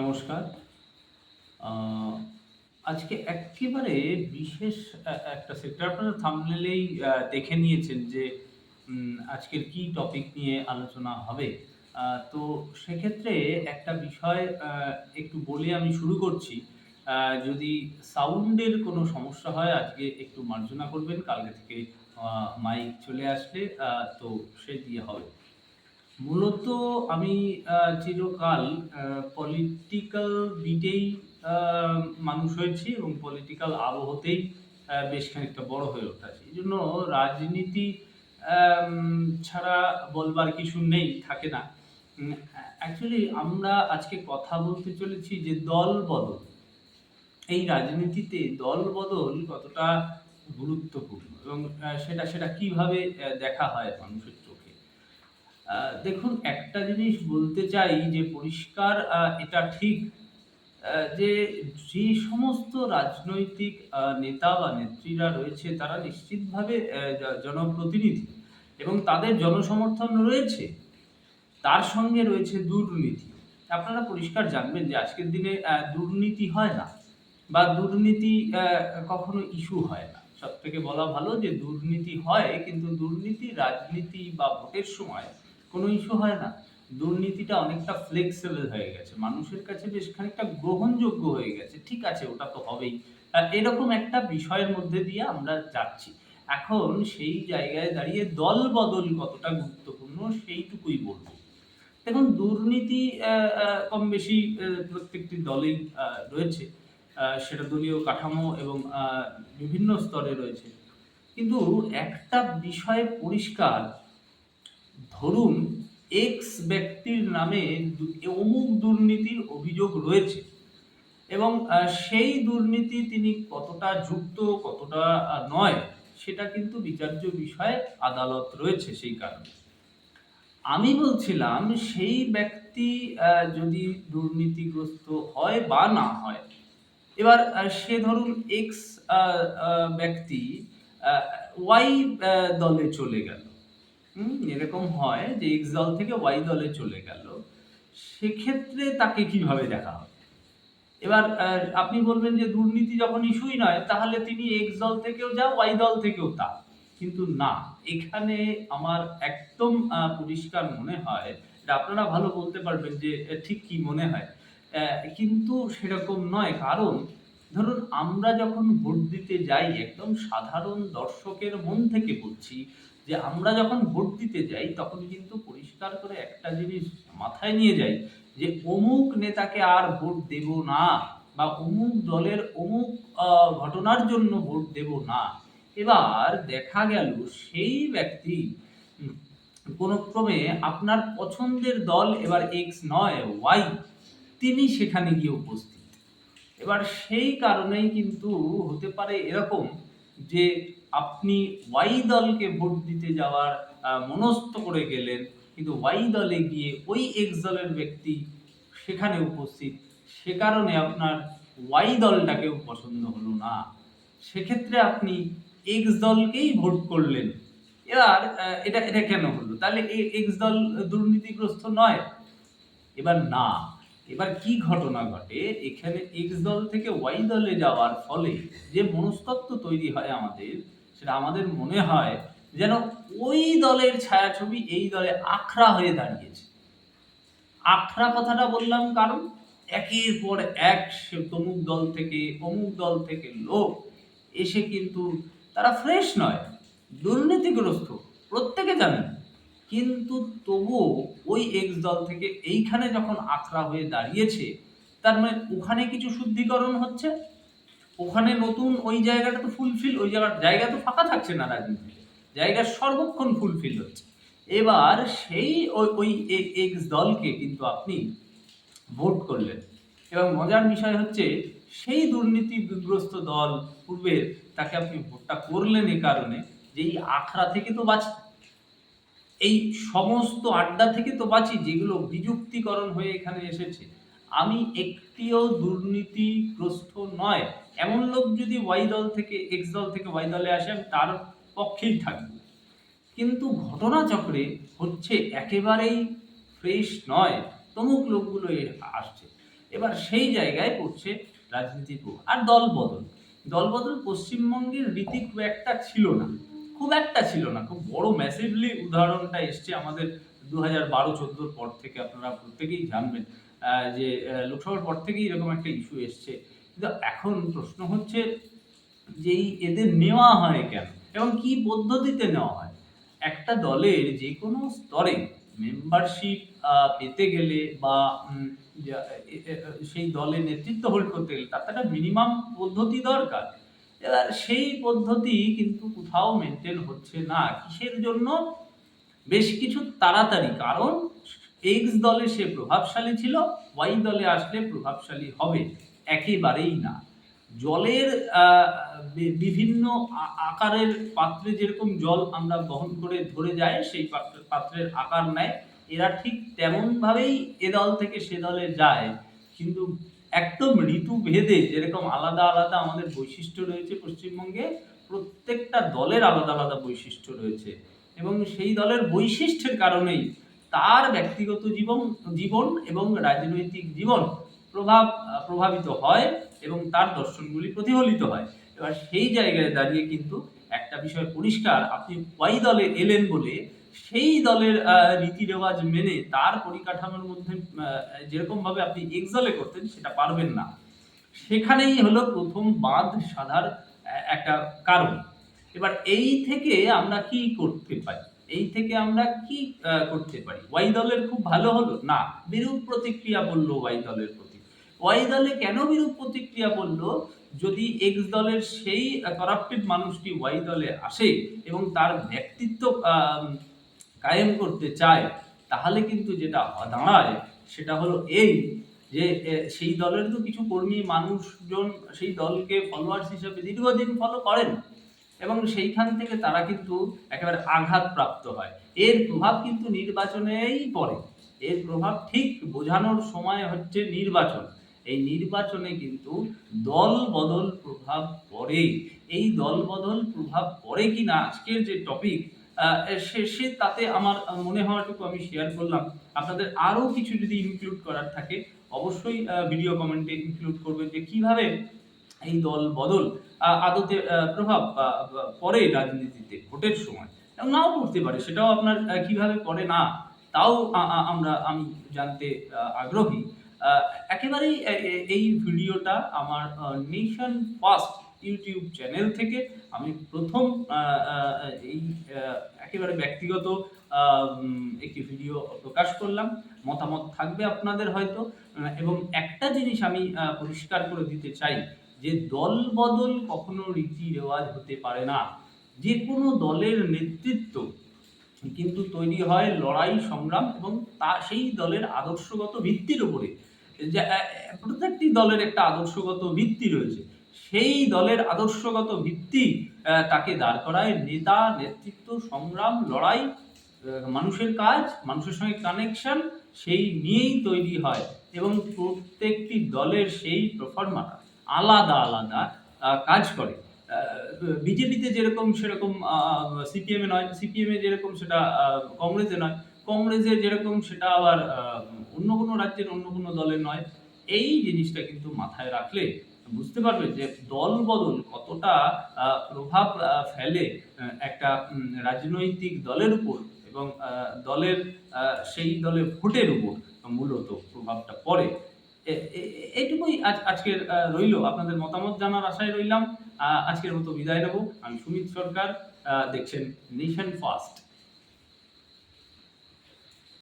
নমস্কার। আজকে একেবারে বিশেষ একটা সেক্টর আপনারা থামনেলেই দেখে নিয়েছেন যে আজকের কি টপিক নিয়ে আলোচনা হবে। তো সেক্ষেত্রে একটা বিষয় একটু বলে আমি শুরু করছি। যদি সাউন্ডের কোনো সমস্যা হয়, আজকে একটু মার্জনা করবেন। কালকে থেকে মাইক চলে আসলে তো সে দিয়ে হবে। মূলত আমি চিরকাল পলিটিক্যাল বিটেই মানুষ হয়েছি এবং পলিটিক্যাল আবহতেই বেশ খানিকটা বড় হয়ে উঠেছি। এই জন্য রাজনীতি ছাড়া বলবার কিছু নেই, থাকে না। অ্যাকচুয়ালি আমরা আজকে কথা বলতে চলেছি যে দল বদল। এই রাজনীতিতে দল বদল কতটা গুরুত্বপূর্ণ এবং সেটা সেটা কীভাবে দেখা হয় মানুষের দেখুন, একটা জিনিস বলতে চাই যে পরিষ্কার এটা ঠিক যে যে সমস্ত রাজনৈতিক নেতা বা নেত্রীরা রয়েছে, তারা নিশ্চিতভাবে জনপ্রতিনিধি এবং তাদের জনসমর্থন রয়েছে। তার সঙ্গে রয়েছে দুর্নীতি। আপনারা পরিষ্কার জানবেন যে আজকের দিনে দুর্নীতি হয় না বা দুর্নীতি কখনো ইস্যু হয় না। সব থেকে বলা ভালো যে দুর্নীতি হয়, কিন্তু দুর্নীতি রাজনীতি বা ভোটের সময় কোনো ইস্যু হয় না। দুর্নীতিটা অনেকটা ফ্লেক্সিবল হয়ে গেছে। মানুষের কাছে বেশ খানিকটা গ্রহণযোগ্য হয়ে গেছে। ঠিক আছে ওটা তো হবেই। আহ, এরকম একটা বিষয়ের মধ্যে দিয়ে আমরা যাচ্ছি। এখন সেই জায়গায় দাঁড়িয়ে দল বদল কতটা গুরুত্বপূর্ণ সেইটুকুই বলব। দেখুন দুর্নীতি কম বেশি প্রত্যেকটি দলেই রয়েছে। সেটা দলীয় কাঠামো এবং বিভিন্ন স্তরে রয়েছে। কিন্তু একটা বিষয় পরিষ্কার ধরুন এক্স ব্যক্তির নামে অমুক দুর্নীতির অভিযোগ রয়েছে এবং সেই দুর্নীতি তিনি কতটা যুক্ত, কতটা নয়, সেটা কিন্তু বিচার্য বিষয়ে আদালত রয়েছে সেই কারণে। আমি বলছিলাম, সেই ব্যক্তি যদি দুর্নীতিগ্রস্ত হয় বা না হয়, এবার সে ধরুন এক্স ব্যক্তি ওয়াই দলে চলে গেল। এরকম হয় যে এক্স দল থেকে ওয়াই দলে চলে গেল। সেক্ষেত্রে তাকে কীভাবে দেখা হবে? এবার আপনি বলবেন যে দুর্নীতি যখন ইস্যুই নয়, তাহলে তিনি এক্স দল থেকেও যা, ওয়াই দল থেকেও তা। কিন্তু না, এখানে আমার একদম পরিষ্কার মনে হয় আপনারা ভালো বলতে পারবেন যে ঠিক কি মনে হয়। কিন্তু সেরকম নয়, কারণ ধরুন আমরা যখন ভোট দিতে যাই, একদম সাধারণ দর্শকের মন থেকে বলছি যে আমরা যখন ভোট দিতে যাই, তখন কিন্তু পরিষ্কার করে একটা জিনিস মাথায় নিয়ে যাই যে অমুক নেতাকে আর ভোট দেব না বা অমুক দলের অমুক ঘটনার জন্য ভোট দেব না। এবার দেখা গেল সেই ব্যক্তি, কোনো ক্রমে আপনার পছন্দের দল এবার এক্স নয় ওয়াই তিনি সেখানে গিয়ে উপস্থিত। এবার সেই কারণেই কিন্তু হতে পারে এরকম যে আপনি ওয়াই দলকে ভোট দিতে যাওয়ার মনস্থ করে গেলেন, কিন্তু ওয়াই দলে গিয়ে ওই এক্স দলের ব্যক্তি সেখানে উপস্থিত, সে কারণে আপনার ওয়াই দলটাকেও পছন্দ হলো না। সেক্ষেত্রে আপনি এক্স দলকেই ভোট করলেন। এবার এটা এটা কেন হলো? তাহলে এক্স দল দুর্নীতিগ্রস্ত নয়। এবার না। এবার কি ঘটনা ঘটে? এখানে এক্স দল থেকে ওয়াই দলে যাওয়ার ফলে যে মনস্তত্ব তৈরি হয় আমাদের সেটা আমাদের মনে হয় যেন ওই দলের ছায়াছবি এই দলে আখড়া হয়ে দাঁড়িয়েছে। আখড়া কথাটা বললাম কারণ একের পর এক সে তমুক দল থেকে, অমুক দল থেকে লোক এসে কিন্তু তারা ফ্রেশ নয়, দুর্নীতিগ্রস্ত, প্রত্যেকে জানে কিন্তু তবুও ওই এক্স দল থেকে এইখানে যখন আখড়া হয়ে দাঁড়িয়েছে, তার মানে ওখানে কিছু শুদ্ধিকরণ হচ্ছে? ওখানে নতুন ওই জায়গাটা তো ফুলফিল ওই জায়গার জায়গা তো ফাঁকা থাকছে না রাজনীতিতে। জায়গা সর্বক্ষণ ফুলফিল হচ্ছে। এবার সেই ওই ওই এক্স দলকে কিন্তু আপনি ভোট করলেন। এবং মজার বিষয় হচ্ছে, সেই দুর্নীতি দুর্নীতিগ্রস্ত দল পূর্বের তাকে আপনি ভোটটা করলেন এ কারণে যে এই আখড়া থেকে তো বাঁচ। এই সমস্ত আড্ডা থেকে তো বাঁচি, যেগুলো বিযুক্তিকরণ হয়ে এখানে এসেছে। আমি একটিও দুর্নীতিগ্রস্ত নয়। এমন লোক যদি ওয়াই দল থেকে এক্স দল থেকে ওয়াই দলে আসে তার পক্ষেই থাকব। কিন্তু ঘটনাচক্রে হচ্ছে একেবারেই ফ্রেশ নয় তমুক লোকগুলো আসছে। এবার সেই জায়গায় পড়ছে রাজনীতির প্রভাব। আর দল বদল। দল বদল পশ্চিমবঙ্গের রীতি খুব একটা ছিল না। খুব একটা ছিল না। খুব বড় ম্যাসিভলি উদাহরণটা এসছে আমাদের দু হাজার বারো চোদ্দোর পর থেকে আপনারা প্রত্যেকেই জানবেন যে লোকসভার পর থেকেই এরকম একটা ইস্যু এসছে। কিন্তু এখন প্রশ্ন হচ্ছে যে এদের নেওয়া হয় কেন? এবং কি পদ্ধতিতে নেওয়া হয়? একটা দলের যে কোনো স্তরে মেম্বারশিপ পেতে গেলে বা সেই দলে নেতৃত্ব হোল্ড করতে গেলে তার একটা মিনিমাম পদ্ধতি দরকার। এবার সেই পদ্ধতি কিন্তু কোথাও মেনটেন হচ্ছে না। কিসের জন্য? বেশ কিছু তাড়াতাড়ি। কারণ এক্স দলে সে প্রভাবশালী ছিল ওয়াই দলে আসলে প্রভাবশালী হবে। একেবারেই না। জলের বিভিন্ন আকারের পাত্রে যেরকম জল আমরা বহন করে ধরে যাই সেই পাত্র- পাত্রের আকার নেয়, এরা ঠিক তেমনভাবেই এ দল থেকে সে দলে যায়। কিন্তু একদম ঋতু ভেদে যেরকম আলাদা আলাদা আমাদের বৈশিষ্ট্য রয়েছে পশ্চিমবঙ্গে, প্রত্যেকটা দলের আলাদা আলাদা বৈশিষ্ট্য রয়েছে। এবং সেই দলের বৈশিষ্ট্যের কারণেই তার ব্যক্তিগত জীবন জীবন এবং রাজনৈতিক জীবন প্রভাব প্রভাবিত হয় এবং তার দর্শনগুলি প্রতিফলিত হয়। এবার সেই জায়গায় দাঁড়িয়ে কিন্তু একটা বিষয় পরিষ্কার, আপনি ওয়াই দলে এলেন বলে সেই দলের রীতি রেওয়াজ মেনে তার পরিকাঠামোর মধ্যে যেরকমভাবে আপনি এক্সলে করতেন সেটা পারবেন না। সেখানেই হলো প্রথম বাঁধ সাধার একটা কারণ। এবার এই থেকে আমরা কি করতে পারি? এই থেকে আমরা কি করতে পারি? ওয়াই দলের খুব ভালো হলো? না। বিরূপ প্রতিক্রিয়া বলল ওয়াই দলের প্রতি। ওয়াই দলে কেন বিরূপ প্রতিক্রিয়া করল? যদি এক্স দলের সেই করাপ্টেড মানুষটি ওয়াই দলে আসে এবং তার ব্যক্তিত্ব কায়েম করতে চায়, তাহলে কিন্তু যেটা দাঁড়ায় সেটা হলো এই যে সেই দলের তো কিছু কর্মী মানুষজন সেই দলকে ফলোয়ার্স হিসেবে দীর্ঘদিন ফলো করেন এবং সেইখান থেকে তারা কিন্তু একেবারে আঘাত প্রাপ্ত হয়। এর প্রভাব কিন্তু নির্বাচনেই পড়ে। এর প্রভাব ঠিক বোঝানোর সময় হচ্ছে নির্বাচন। এই নির্বাচনে কিন্তু দল বদল প্রভাব পড়ে। এই দল বদল প্রভাব পড়ে কি না আজকের যে টপিক সে তাতে আমার মনে হওয়াটুকু আমি শেয়ার করলাম। আপনাদের আরও কিছু যদি ইনক্লুড করার থাকে, অবশ্যই ভিডিও কমেন্টে ইনক্লুড করবে যে কীভাবে এই দল বদল আদতে প্রভাব পড়ে রাজনীতিতে ভোটের সময়। নাও পড়তে পারে, সেটাও আপনার কীভাবে পড়ে না, তাও আমরা, আমি জানতে আগ্রহী। একেবারেই এই ভিডিওটা আমার নেশন ফার্স্ট ইউটিউব চ্যানেল থেকে আমি প্রথম এই একেবারে ব্যক্তিগত একটি ভিডিও প্রকাশ করলাম। মতামত থাকবে আপনাদের হয়তো। এবং একটা জিনিস আমি পরিষ্কার করে দিতে চাই যে দল বদল কখনো রীতি রেওয়াজ হতে পারে না। যে কোনো দলের নেতৃত্ব কিন্তু তৈরি হয় লড়াই, সংগ্রাম এবং তা, সেই দলের আদর্শগত ভিত্তির উপরে। যে প্রত্যেকটি দলের একটা আদর্শগত ভিত্তি রয়েছে। সেই দলের আদর্শগত ভিত্তি তাকে দাঁড় করায় নেতা, নেতৃত্ব, সংগ্রাম, লড়াই মানুষের কাজ, মানুষের সঙ্গে কানেকশন সেই নিয়েই তৈরি হয়। এবং প্রত্যেকটি দলের সেই পারফরমার আলাদা আলাদা কাজ করে। বিজেপিতে যেরকম সেরকম সিপিএমে নয়, সিপিএমে যেরকম সেটা কংগ্রেসে নয় কংগ্রেসে যেরকম সেটা আবার অন্য কোনো রাজ্যের অন্য কোনো দলের নয়, এই জিনিসটা কিন্তু মাথায় রাখলে বুঝতে পারবে যে দল বদল কতটা প্রভাব ফেলে একটা রাজনৈতিক দলের উপর এবং দলের সেই দলের ভোটের উপর মূলত প্রভাবটা পড়ে। এইটুকুই আজ, আজকের রইল। আপনাদের মতামত জানার আশায় রইলাম। আজকের মতো বিদায় নেব। আমি সুমিত সরকার দেখছেন নেশন ফার্স্ট